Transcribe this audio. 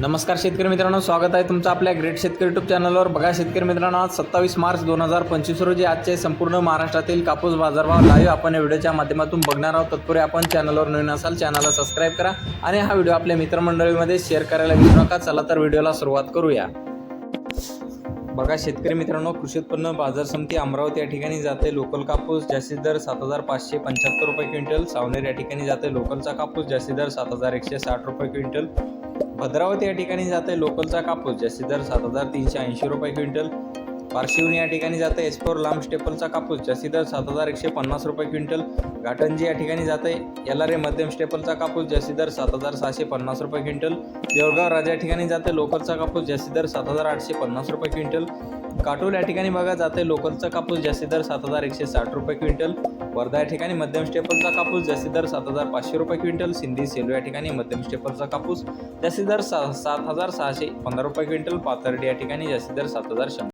नमस्कार शेतकरी मित्रांनो स्वागत आहे तुमचं आपल्या ग्रेट शेतकरी युट्यूब चॅनलवर. बघा शेतकरी मित्रांनो आज सत्तावीस मार्च दोन हजार पंचवीस रोजी आजचे संपूर्ण महाराष्ट्रातील कापूस बाजारभाव लाईव्ह आपण या व्हिडिओच्या माध्यमातून बघणार आहोत. तत्पूर्वी आपण चॅनलवर नवीन असाल चॅनलला सबस्क्राईब करा आणि हा व्हिडिओ आपल्या मित्रमंडळीमध्ये शेअर करायला विसरू नका. चला तर व्हिडिओला सुरुवात करूया. बघा शेतकरी मित्रांनो कृषी उत्पन्न बाजार समिती अमरावती या ठिकाणी जाते लोकल कापूस जास्तीत दर सात हजार पाचशे पंच्याहत्तर रुपये क्विंटल. सावनेर या ठिकाणी जाते लोकलचा कापूस जास्तीत दर सात हजार एकशे साठ रुपये क्विंटल. भद्रावती या ठिकाणी जाते लोकलचा कापूस जास्तीत दर सात हजार तीनशे ऐंशी रुपये क्विंटल. पारशिवनी या ठिकाणी जाते. एस्पोर लांब स्टेपलचा कापूस जास्तीत दर सात हजार एकशे पन्नास रुपये क्विंटल. घाटंजी या ठिकाणी जाते. एल मध्यम स्टेपलचा कापूस जास्तीत दर सात हजार सहाशे पन्नास रुपये क्विंटल. देवळगाव राजा या ठिकाणी जाते. लोकलचा कापूस जास्तीत दर सात हजार आठशे पन्नास रुपये क्विंटल. काटोल या ठिकाणी बघा जाते. लोकलचा कापूस जास्तीत दर सात हजार एकशे साठ रुपये क्विंटल. वर्धा या ठिकाणी मध्यम स्टेपलचा कापूस जास्तीत दर सात हजार पाचशे रुपये क्विंटल. सिंधी सेलू या ठिकाणी मध्यम स्टेपलचा कापूस. जास्तीत दर सा सात हजार सहाशे पंधरा रुपये क्विंटल. पाथर्डी या ठिकाणी जास्तीत दर सात हजार शंभर